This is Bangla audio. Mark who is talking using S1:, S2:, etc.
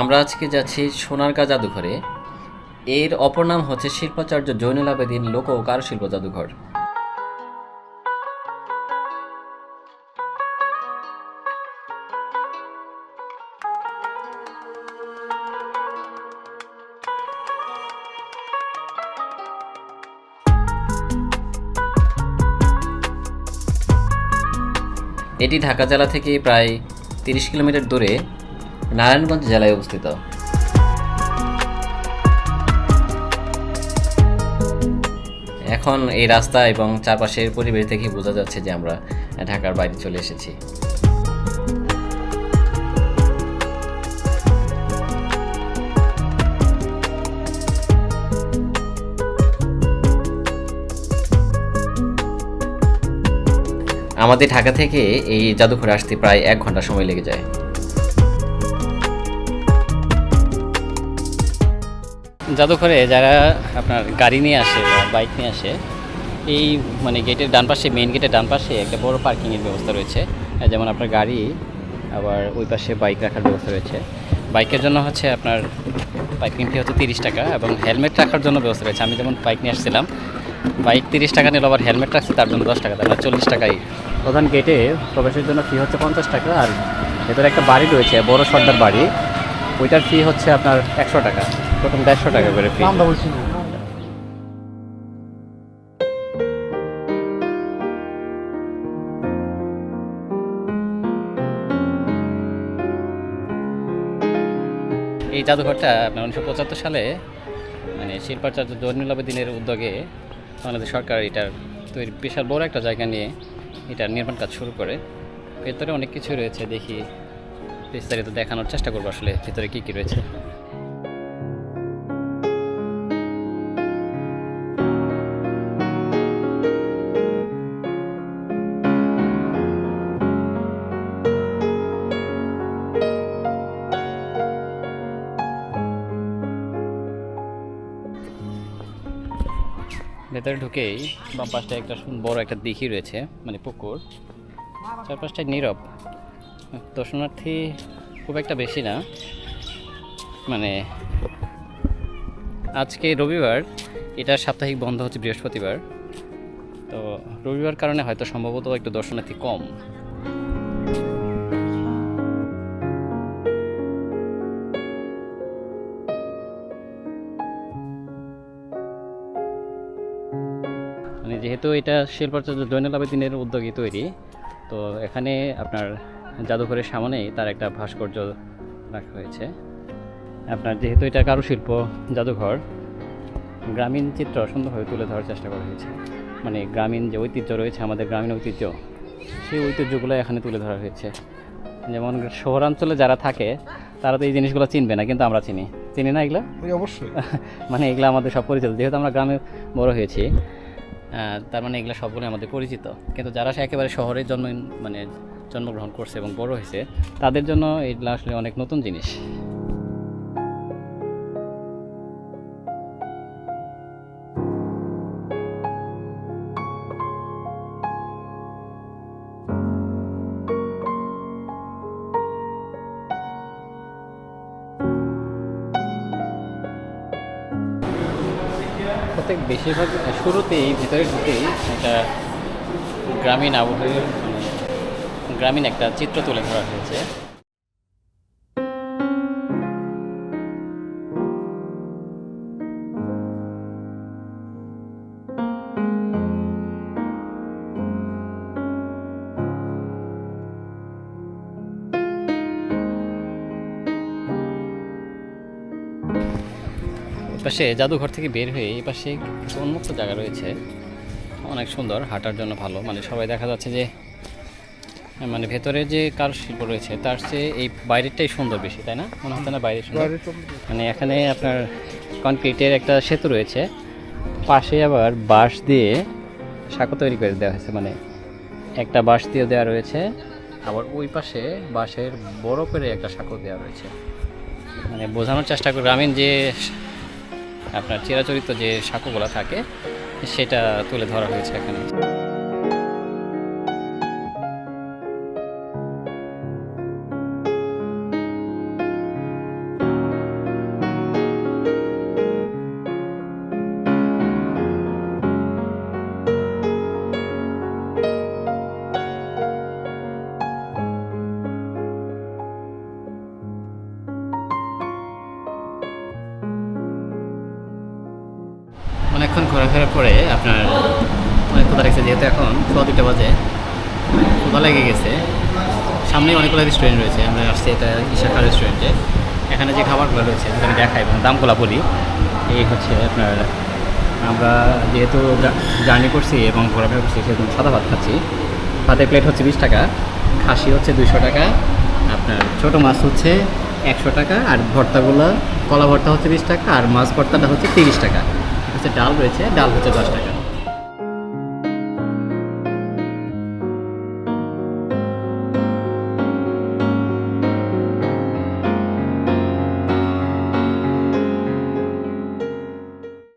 S1: আমরা আজকে যাচ্ছি সোনারগাঁ জাদুঘরে। এর অপর নাম হচ্ছে শিল্পাচার্য জৈনুল আবেদিন লোক ও কারুশিল্প জাদুঘর। এটি ঢাকা জেলা থেকে প্রায় তিরিশ কিলোমিটার দূরে। নারায়ণগঞ্জ জেলায় অবস্থিত। এখন এই রাস্তা এবং চারপাশের পরিবেশ দেখে বোঝা যাচ্ছে যে আমরা ঢাকার বাইরে চলে এসেছি। আমাদের ঢাকা থেকে এই জাদুঘরে আসতে প্রায় এক ঘণ্টা সময় লেগে যায়। জাদুঘরে যারা আপনার গাড়ি নিয়ে আসে বা বাইক নিয়ে আসে, এই মানে গেটের ডান পাশে মেইন গেটের ডান পাশে একটা বড় পার্কিংয়ের ব্যবস্থা রয়েছে। যেমন আপনার গাড়ি, আবার ওই পাশে বাইক রাখার ব্যবস্থা রয়েছে। বাইকের জন্য হচ্ছে আপনার পার্কিং ফি হচ্ছে তিরিশ টাকা এবং হেলমেট রাখার জন্য ব্যবস্থা রয়েছে। আমি যেমন বাইক নিয়ে আসছিলাম বাইক তিরিশ টাকা নিল, আবার হেলমেট রাখছি, তার জন্য দশ টাকা তাহলে চল্লিশ টাকাই। প্রধান গেটে প্রবেশের জন্য ফি হচ্ছে পঞ্চাশ টাকা, আর ভেতরে একটা বাড়ি রয়েছে, বড় সর্দার বাড়ি। ওইটার ফি হচ্ছে আপনার একশো টাকা। প্রথম দেড়শো টাকা করে ফি এই জাদুঘরটা আপনার উনিশশো পঁচাত্তর সালে মানে শিল্পাচার্য জৈনুল আবেদিনের উদ্যোগে বাংলাদেশ সরকার এটার তৈরি বিশাল বড় একটা জায়গা নিয়ে এটার নির্মাণ কাজ শুরু করে। ভেতরে অনেক কিছু রয়েছে দেখি বিস্তারিত দেখানোর চেষ্টা করব আসলে ভেতরে কী কী রয়েছে। ভেতরে ঢুকেই বাম পাশটা একটা বড় একটা দিঘি রয়েছে মানে পুকুর। চারপাশটায় নীরব। দর্শনার্থী খুব একটা বেশি না। মানে আজকে রবিবার, এটা সাপ্তাহিক বন্ধ হচ্ছে বৃহস্পতিবার। তো রবিবার কারণে হয়তো সম্ভবত একটু দর্শনার্থী কম। মানে যেহেতু এটা শিল্পাচার্য জৈনুল আবেদিনের উদ্যোগে তৈরি তো এখানে আপনার জাদুঘরের সামনেই তার একটা ভাস্কর্য রাখা হয়েছে। আপনার যেহেতু এটা কারুশিল্প জাদুঘর গ্রামীণ চিত্র সুন্দরভাবে তুলে ধরার চেষ্টা করা হয়েছে। মানে গ্রামীণ যে ঐতিহ্য রয়েছে আমাদের গ্রামীণ ঐতিহ্য সেই ঐতিহ্যগুলো এখানে তুলে ধরা হয়েছে। যেমন শহরাঞ্চলে যারা থাকে তারা তো এই জিনিসগুলো চিনবে না কিন্তু আমরা চিনি। চিনি না এগুলো?
S2: অবশ্যই।
S1: মানে এগুলো আমাদের সব পরিচিত। যেহেতু আমরা গ্রামে বড় হয়েছি তার মানে এগুলো সবগুলো আমাদের পরিচিত। কিন্তু যারা একেবারে শহরে জন্ম মানে জন্মগ্রহণ করছে এবং বড় হয়েছে, তাদের জন্য এগুলো আসলে অনেক নতুন জিনিস। প্রত্যেক বেশিরভাগ শুরুতেই, ভিতরে ঢুকেই একটা গ্রামীণ আবহাওয়ার মানে গ্রামীণ একটা চিত্র তুলে ধরা হয়েছে। পাশে জাদুঘর থেকে বের হয়ে এই পাশে কিছু উন্মুক্ত জায়গা রয়েছে। অনেক সুন্দর হাঁটার জন্য ভালো। মানে সবাই দেখা যাচ্ছে যে মানে ভেতরে যে কারুশিল্প রয়েছে তার চেয়ে এই বাইরেরটাই সুন্দর বেশি তাই না? মনে হচ্ছে না বাইরে সুন্দর? মানে এখানে আপনার কনক্রিটের একটা সেতু রয়েছে। পাশে আবার বাঁশ দিয়ে সাঁকো তৈরি করে দেওয়া হয়েছে মানে একটা বাঁশ দিয়ে দেওয়া রয়েছে। আবার ওই পাশে বাঁশের বড় করে একটা সাঁকো দেওয়া রয়েছে। মানে বোঝানোর চেষ্টা করি গ্রামীণ যে আপনার চিরাচরিত যে সাঁকোগুলো থাকে সেটা তুলে ধরা হয়েছে এখানে। ঘোরাফেরার পরে আপনার অনেক ক্ষুদা লাগছে যেহেতু এখন সোয়া দুটা বাজে। ক্ষুদা লেগে গেছে। সামনে অনেকগুলো রেস্টুরেন্ট রয়েছে, আমরা আসছি এটা ইশাখা রেস্টুরেন্টে এখানে যে খাবারগুলো রয়েছে সেখানে দেখাই এবং দামগুলো বলি। এই হচ্ছে আপনার, আমরা যেহেতু জার্নি করছি এবং ঘোরাফেরা করছি, সেহেতু সাদা ভাত খাচ্ছি। ভাতের প্লেট হচ্ছে বিশ টাকা, খাসি হচ্ছে দুশো টাকা, আপনার ছোটো মাছ হচ্ছে একশো টাকা, আর ভর্তাগুলো, কলা ভর্তা হচ্ছে বিশ টাকা, আর মাছ ভর্তাটা হচ্ছে তিরিশ টাকা। হচ্ছে ডাল রয়েছে ডাল হচ্ছে দশ টাকা।